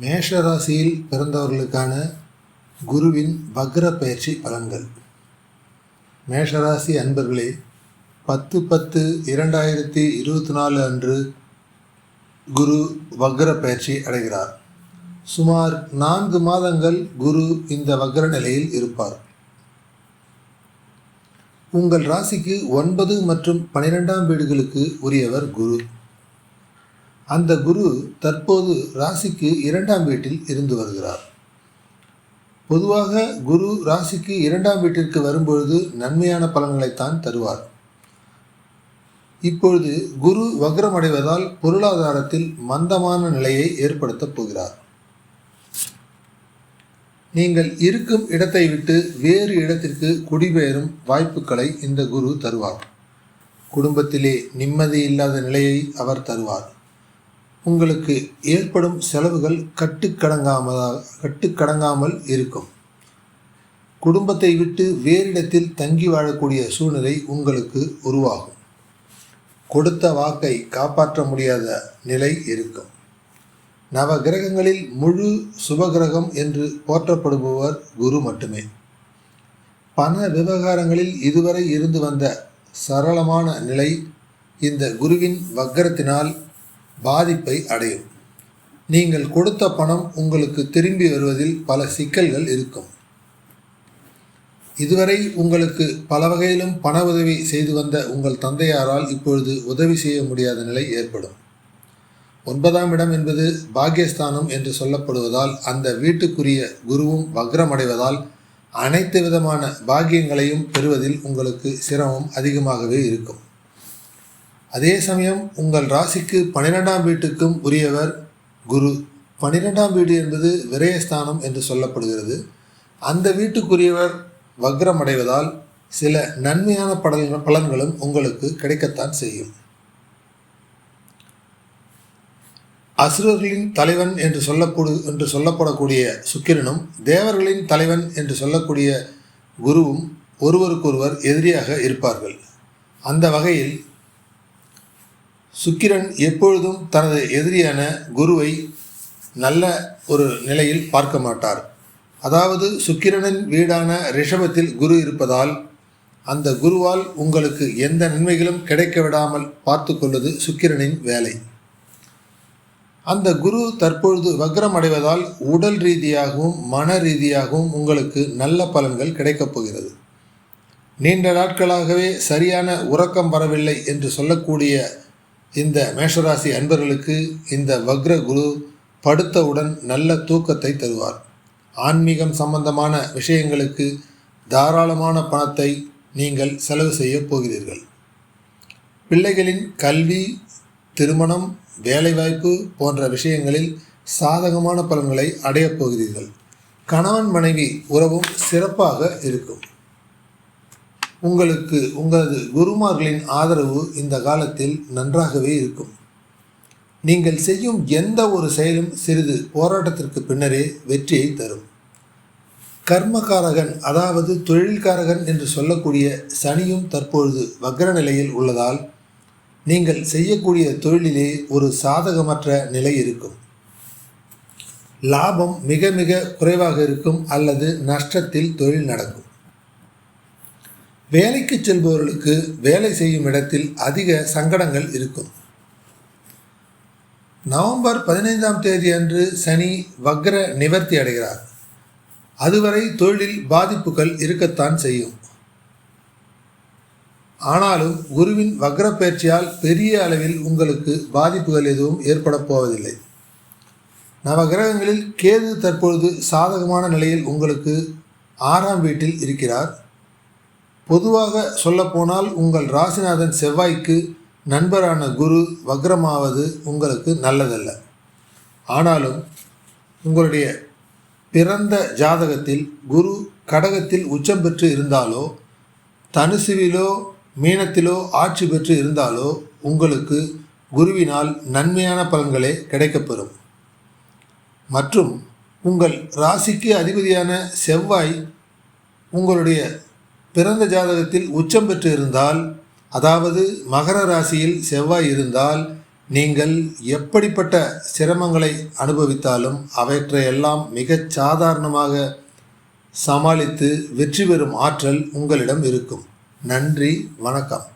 மேஷ ராசியில் பிறந்தவர்களுக்கான குருவின் வக்ர பயிற்சி பலன்கள். மேஷராசி அன்பர்களே பத்து பத்து இரண்டாயிரத்தி இருபத்தி நாலு அன்று குரு வக்ர பயிற்சி அடைகிறார். சுமார் நான்கு மாதங்கள் குரு இந்த வக்ர நிலையில் இருப்பார். உங்கள் ராசிக்கு ஒன்பது மற்றும் பனிரெண்டாம் வீடுகளுக்கு உரியவர் குரு. அந்த குரு தற்போது ராசிக்கு இரண்டாம் வீட்டில் இருந்து வருகிறார். பொதுவாக குரு ராசிக்கு இரண்டாம் வீட்டிற்கு வரும்பொழுது நன்மையான பலன்களைத்தான் தருவார். இப்பொழுது குரு வக்ரமடைவதால் பொருளாதாரத்தில் மந்தமான நிலையை ஏற்படுத்தப் போகிறார். நீங்கள் இருக்கும் இடத்தை விட்டு வேறு இடத்திற்கு குடிபெயரும் வாய்ப்புகளை இந்த குரு தருவார். குடும்பத்திலே நிம்மதி இல்லாத நிலையை அவர் தருவார். உங்களுக்கு ஏற்படும் செலவுகள் கட்டுக்கடங்காமதாக கட்டுக்கடங்காமல் இருக்கும். குடும்பத்தை விட்டு வேறிடத்தில் தங்கி வாழக்கூடிய சூழ்நிலை உங்களுக்கு உருவாகும். கொடுத்த வாக்கை காப்பாற்ற முடியாத நிலை இருக்கும். நவ கிரகங்களில் முழு சுபகிரகம் என்று போற்றப்படுபவர் குரு மட்டுமே. பண விவகாரங்களில் இதுவரை இருந்து வந்த சரளமான நிலை இந்த குருவின் வக்கரத்தினால் பாதிப்பை அடையும். நீங்கள் கொடுத்த பணம் உங்களுக்கு திரும்பி வருவதில் பல சிக்கல்கள் இருக்கும். இதுவரை உங்களுக்கு பல வகையிலும் பண உதவி செய்து வந்த உங்கள் தந்தையாரால் இப்பொழுது உதவி செய்ய முடியாத நிலை ஏற்படும். ஒன்பதாம் இடம் என்பது பாக்கியஸ்தானம் என்று சொல்லப்படுவதால் அந்த வீட்டுக்குரிய குருவும் வக்ரமடைவதால் அனைத்து விதமான பாக்கியங்களையும் பெறுவதில் உங்களுக்கு சிரமம் அதிகமாகவே இருக்கும். அதே சமயம் உங்கள் ராசிக்கு பன்னிரெண்டாம் வீட்டுக்கும் உரியவர் குரு. பன்னிரெண்டாம் வீடு என்பது விரயஸ்தானம் என்று சொல்லப்படுகிறது. அந்த வீட்டுக்குரியவர் வக்ரம் அடைவதால் சில நன்மையான படல் பலன்களும் உங்களுக்கு கிடைக்கத்தான் செய்யும். அசுரர்களின் தலைவன் என்று சொல்லப்படு என்று சொல்லப்படக்கூடிய சுக்கிரனும் தேவர்களின் தலைவன் என்று சொல்லக்கூடிய குருவும் ஒருவருக்கொருவர் எதிரியாக இருப்பார்கள். அந்த வகையில் சுக்கிரன் எப்பொழுதும் தனது எதிரியான குருவை நல்ல ஒரு நிலையில் பார்க்க மாட்டார். அதாவது சுக்கிரனின் வீடான ரிஷபத்தில் குரு இருப்பதால் அந்த குருவால் உங்களுக்கு எந்த நன்மைகளும் கிடைக்க விடாமல் பார்த்து கொள்வது சுக்கிரனின் வேலை. அந்த குரு தற்பொழுது வக்ரம் அடைவதால் உடல் ரீதியாகவும் மன ரீதியாகவும் உங்களுக்கு நல்ல பலன்கள் கிடைக்கப் போகிறது. நீண்ட நாட்களாகவே சரியான உறக்கம் வரவில்லை என்று சொல்லக்கூடிய இந்த மேஷராசி அன்பர்களுக்கு இந்த வக்ர குரு படுத்தவுடன் நல்ல தூக்கத்தை தருவார். ஆன்மீகம் சம்பந்தமான விஷயங்களுக்கு தாராளமான பணத்தை நீங்கள் செலவு செய்ய போகிறீர்கள். பிள்ளைகளின் கல்வி திருமணம் வேலைவாய்ப்பு போன்ற விஷயங்களில் சாதகமான பலன்களை அடையப் போகிறீர்கள். கணவன் மனைவி உறவும் சிறப்பாக இருக்கும். உங்களுக்கு உங்களது குருமார்களின் ஆதரவு இந்த காலத்தில் நன்றாகவே இருக்கும். நீங்கள் செய்யும் எந்த ஒரு செயலும் சிறிது போராட்டத்திற்கு பின்னரே வெற்றியை தரும். கர்மகாரகன் அதாவது தொழில்காரகன் என்று சொல்லக்கூடிய சனியும் தற்பொழுது வக்ர நிலையில் உள்ளதால் நீங்கள் செய்யக்கூடிய தொழிலிலே ஒரு சாதகமற்ற நிலை இருக்கும். லாபம் மிக மிக குறைவாக இருக்கும் அல்லது நஷ்டத்தில் தொழில் நடக்கும். வேலைக்கு செல்பவர்களுக்கு வேலை செய்யும் இடத்தில் அதிக சங்கடங்கள் இருக்கும். நவம்பர் பதினைந்தாம் தேதி அன்று சனி வக்ர நிவர்த்தி அடைகிறார். அதுவரை தொழிலில் பாதிப்புகள் இருக்கத்தான் செய்யும். ஆனாலும் குருவின் வக்ர பயிற்சியால் பெரிய அளவில் உங்களுக்கு பாதிப்புகள் எதுவும் ஏற்பட போவதில்லை. நவகிரகங்களில் கேது தற்பொழுது சாதகமான நிலையில் உங்களுக்கு ஆறாம் வீட்டில் இருக்கிறார். பொதுவாக சொல்லப்போனால் உங்கள் ராசிநாதன் செவ்வாய்க்கு நண்பரான குரு வக்ரமாவது உங்களுக்கு நல்லதல்ல. ஆனாலும் உங்களுடைய பிறந்த ஜாதகத்தில் குரு கடகத்தில் உச்சம் பெற்று இருந்தாலோ தனுசுவிலோ மீனத்திலோ ஆட்சி பெற்று இருந்தாலோ உங்களுக்கு குருவினால் நன்மையான பலன்களே கிடைக்கப்பெறும். மற்றும் உங்கள் ராசிக்கு அதிபதியான செவ்வாய் உங்களுடைய பிறந்த ஜாதகத்தில் உச்சம் பெற்று இருந்தால் அதாவது மகர ராசியில் செவ்வாய் இருந்தால் நீங்கள் எப்படிப்பட்ட சிரமங்களை அனுபவித்தாலும் அவற்றையெல்லாம் மிகச் சாதாரணமாக சமாளித்து வெற்றி பெறும் ஆற்றல் உங்களிடம் இருக்கும். நன்றி வணக்கம்.